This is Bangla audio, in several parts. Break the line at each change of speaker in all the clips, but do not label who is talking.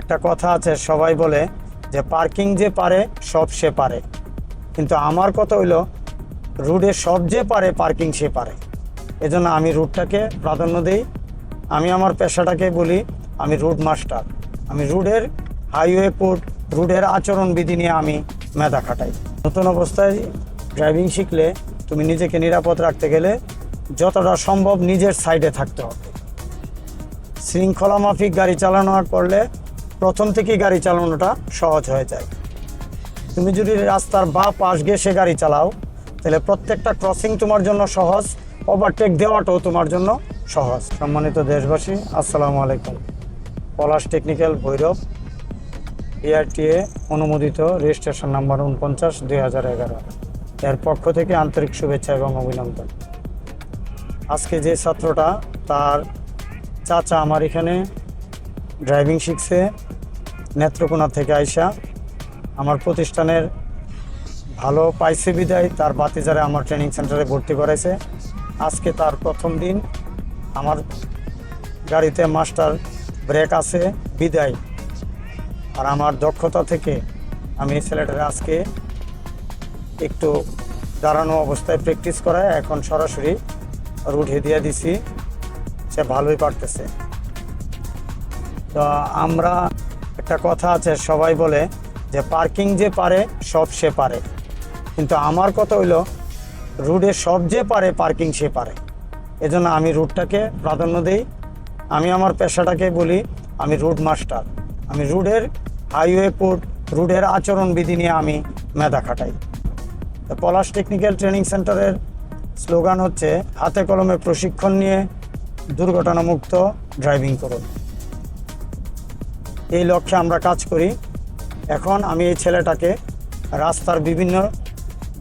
একটা কথা আছে, সবাই বলে যে পার্কিং যে পারে, সব সে পারে। কিন্তু আমার কথা হইল, রুটে সব যে পারে, পার্কিং সে পারে। এজন্য আমি রুটটাকে প্রাধান্য দিই। আমি আমার পেশাটাকে বলি, আমি রুট মাস্টার। আমি রুটের হাইওয়ে কোড, রুটের আচরণবিধি নিয়ে আমি মেধা খাটাই। নতুন অবস্থায় ড্রাইভিং শিখলে তুমি নিজেকে নিরাপদ রাখতে গেলে যতটা সম্ভব নিজের সাইডে থাকতে হবে। শৃঙ্খলা মাফিক গাড়ি চালানো করলে প্রথম থেকেই গাড়ি চালানোটা সহজ হয়ে যায়। তুমি যদি রাস্তার বা পাশ ঘেসে গাড়ি চালাও, তাহলে প্রত্যেকটা ক্রসিং তোমার জন্য সহজ ওভারটেক দেওয়াটাও তোমার জন্য সহজ। সম্মানিত দেশবাসী, আসসালামু আলাইকুম। পলাশ টেকনিক্যাল ভৈরব বিআরটিএ অনুমোদিত রেজিস্ট্রেশন নাম্বার উনপঞ্চাশ, দুই হাজার এগারো। এর পক্ষ থেকে আন্তরিক শুভেচ্ছা এবং অভিনন্দন। আজকে যে ছাত্রটা, তার চাচা আমার এখানে ড্রাইভিং শিখছে নেত্রকোনা থেকে আইসা। আমার প্রতিষ্ঠানের ভালো পাইছে বিদায়, তার বাতিজারে আমার ট্রেনিং সেন্টারে ভর্তি করেছে আজকে তার প্রথম দিন। আমার গাড়িতে মাস্টার ব্রেক আছে, বিদায়। আর আমার দক্ষতা থেকে আমি ছেলেটার আজকে একটু দাঁড়ানো অবস্থায় প্র্যাকটিস করায়, এখন সরাসরি রুট হেদিয়া দিছি। সে ভালোই পারতেছে। তো আমরা একটা কথা আছে, সবাই বলে যে পার্কিং যে পারে, সব সে পারে। কিন্তু আমার কথা হইল, রুটে সব যে পারে, পার্কিং সে পারে। এজন্য আমি রুটটাকে প্রাধান্য দিই। আমি আমার পেশাটাকে বলি, আমি রুট মাস্টার। আমি রুটের হাইওয়ে কোড, রুটের আচরণবিধি নিয়ে আমি মেধা খাটাই। পলাশ টেকনিক্যাল ট্রেনিং সেন্টারের স্লোগান হচ্ছে, হাতে কলমে প্রশিক্ষণ নিয়ে দুর্ঘটনামুক্ত ড্রাইভিং করুন। এই লক্ষ্যে আমরা কাজ করি। এখন আমি এই ছেলেটাকে রাস্তার বিভিন্ন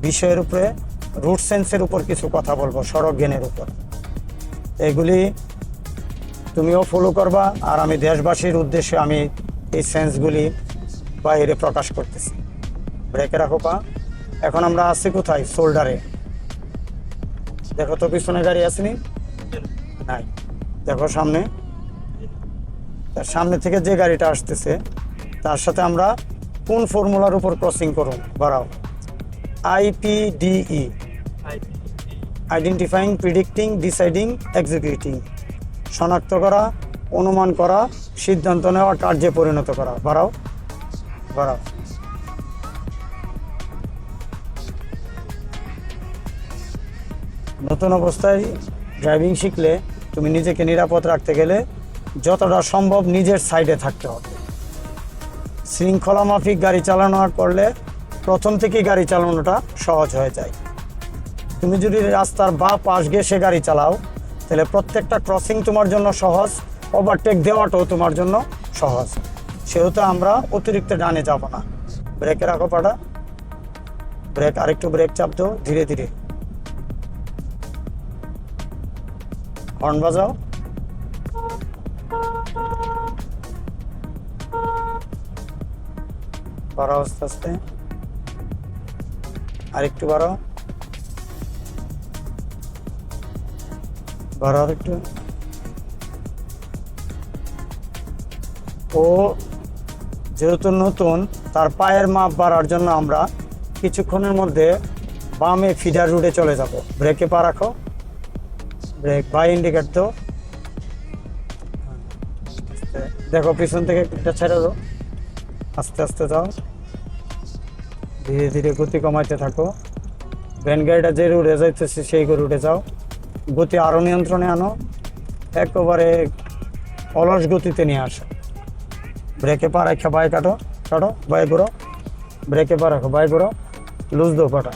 বিষয়ের উপরে রুট সেন্সের উপর কিছু কথা বলব সড়ক জ্ঞানের উপর। এগুলি তুমিও ফলো করবা আর আমি দেশবাসীর উদ্দেশ্যে আমি এই সেন্সগুলি বাইরে প্রকাশ করতেছি। ব্রেকে রাখো পা। এখন আমরা আছি কোথায়? শোল্ডারে দেখো তো পিছনে গাড়ি আসেনি নাই। দেখো সামনে। তার সামনে থেকে যে গাড়িটা আসতেছে, তার সাথে আমরা কোন ফর্মুলার উপর ক্রসিং করুন বাড়াও। IPDE identifying predicting deciding executing শনাক্ত করা, অনুমান করা, সিদ্ধান্ত নেওয়া, কার্যে পরিণত করা। বাড়াও। বাড়াও। নতুন অবস্থায় ড্রাইভিং শিখলে তুমি নিজেকে নিরাপদ রাখতে গেলে যতটা সম্ভব নিজের সাইডে থাকতে হবে। শৃঙ্খলা মাফিক গাড়ি চালানো করলে প্রথম থেকেই গাড়ি চালানোটা সহজ হয়ে যায়। তুমি যদি রাস্তার বা পাশ ঘেসে গাড়ি চালাও, তাহলে প্রত্যেকটা ক্রসিং তোমার জন্য সহজ ওভারটেক দেওয়াটাও তোমার জন্য সহজ। সেহেতু আমরা অতিরিক্ত ডানে যাব না। ব্রেকে রাখো পাটা। ব্রেক আরেকটু ব্রেক চাপ দাও, ধীরে ধীরে। হর্ন বাজাও। বাড়াও আস্তে আস্তে। আরেকটু বাড়াও। বাড়াও একটু ও যেহেতু নতুন, তার পায়ের মাপ বাড়ার জন্য আমরা কিছুক্ষণের মধ্যে বামে ফিডার রুটে চলে যাব। ব্রেকে পা রাখো। ব্রেক বাই ইন্ডিকেট তো দেখো, পিছন থেকে একটা ছেড়ে দাও। আস্তে আস্তে যাও। ধীরে ধীরে গতি কমাইতে থাকো। ভ্যান গাড়িটা যে রুটে যাইতেছে, সেই রুটে যাও। গতি আরও নিয়ন্ত্রণে আনো। একেবারে অলস গতিতে নিয়ে আসো। ব্রেকে পা রাখা বাই কাটো কাটো বাই ঘুরো। ব্রেকে পা রাখো বাই ঘুরো। লুজ দো কাটা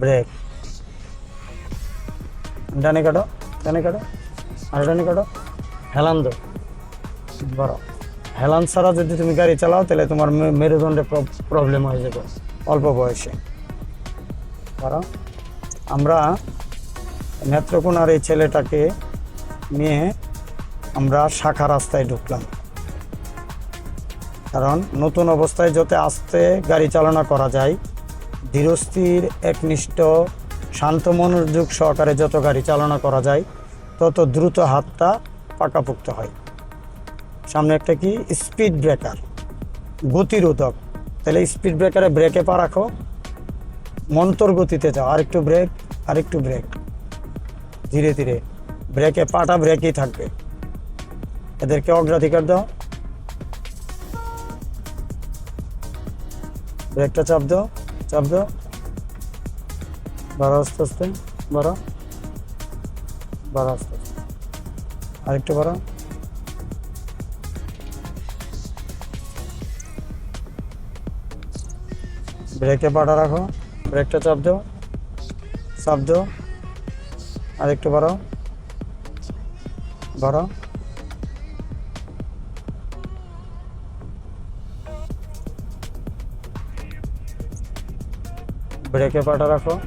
ব্রেক ডানে কাটো ডানে কাটো, আর ডানে কাটো। হেলান দো বড় হেলান ছাড়া যদি তুমি গাড়ি চালাও, তাহলে তোমার মেরুদণ্ডে প্রবলেম হয়ে যাবে, অল্প বয়সে। কারণ আমরা নেত্রকোনার এই ছেলেটাকে নিয়ে আমরা শাখা রাস্তায় ঢুকলাম। কারণ নতুন অবস্থায় যাতে আস্তে গাড়ি চালনা করা যায়, ধীরস্থির, একনিষ্ঠ, শান্ত মনোযোগ সহকারে যত গাড়ি চালনা করা যায়, তত দ্রুত হাতটা পাকাপোক্ত হয়। সামনে একটা কি? স্পিড ব্রেকার গতিরোধক। তাহলে স্পিড ব্রেকারে ব্রেকে পা রাখো। মন্তর গতিতে যাও। আরেকটু ব্রেক আরেকটু ব্রেক ধীরে ধীরে। ব্রেকে পাটা ব্রেকেই থাকবে। এদেরকে অগ্রাধিকার দাও। ব্রেকটা চাপ দাও চাপ দাও। বাড়ো আস্তে আস্তে বাড়ো বাড়ো আস্তে আস্তে। আরেকটু বাড়ো ব্রেকে পাটা রাখো। ব্রেকটা চাপ দাও। চাপ দাও। আর একটু বাড়াও। বাড়াও। ব্রেকে পাটা রাখো।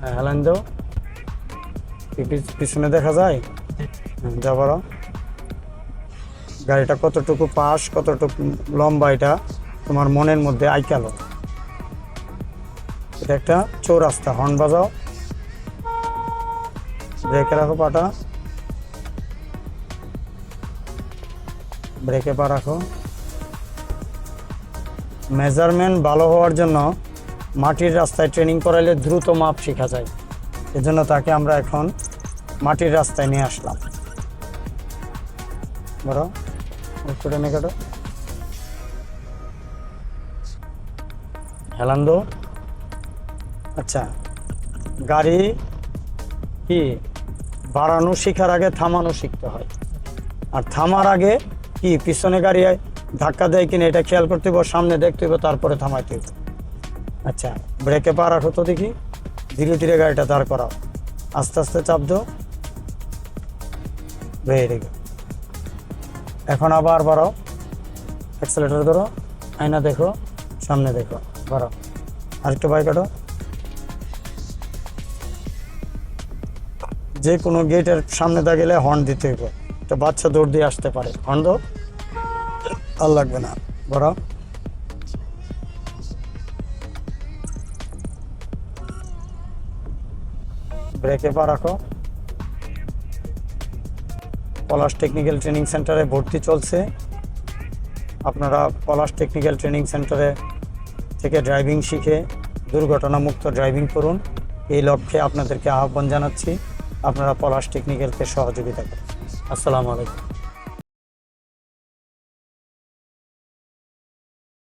হ্যাঁ হেলান দাও। পিছ- পিছনে দেখা যায়? যা বাড়াও। গাড়িটা কতটুকু পাশ, কতটুকু লম্বা এটা তোমার মনের মধ্যে আইকালো। এটা একটা চৌরাস্তা, হর্ন বাজাও। ব্রেকে রাখো পাটা। ব্রেকে পা রাখো। মেজারমেন্ট ভালো হওয়ার জন্য মাটির রাস্তায় ট্রেনিং করাইলে দ্রুত মাপ শেখা যায়। এজন্য তাকে আমরা এখন মাটির রাস্তায় নিয়ে আসলাম। বড় একটু টেনে কাটো। হেলান দো আচ্ছা গাড়ি কি? বাড়ানো শেখার আগে থামানো শিখতে হয়। আর থামার আগে কি? পিছনে গাড়ি ধাক্কা দেয় কিনা এটা খেয়াল করতে হবে সামনে দেখতে হবে তারপরে থামাইতে হবে আচ্ছা ব্রেকে পা রাখো তো দেখি। ধীরে ধীরে গাড়িটা দাঁড় করাও। আস্তে আস্তে চাপ দাও। ভেরি গুড এখন আবার বাড়াও। অ্যাক্সেলেটার ধরো, আয়না দেখো, সামনে দেখো, বাড়াও। আরেকটু বাইক কাটো। যে কোনো গেটের সামনে দা গেলে হর্ন দিতে হইব। তো বাচ্চা দৌড় দিয়ে আসতে পারে। হর্ন দাও। আর লাগবে না। বড় ব্রেকে পা রাখো। পলাশ টেকনিক্যাল ট্রেনিং সেন্টারে ভর্তি চলছে। আপনারা পলাশ টেকনিক্যাল ট্রেনিং সেন্টারে থেকে ড্রাইভিং শিখে দুর্ঘটনামুক্ত ড্রাইভিং করুন। এই লক্ষ্যে আপনাদেরকে আহ্বান জানাচ্ছি। আপনারা পলাশ টেকনিক্যালকে সহযোগিতা করুন। আসসালামু আলাইকুম।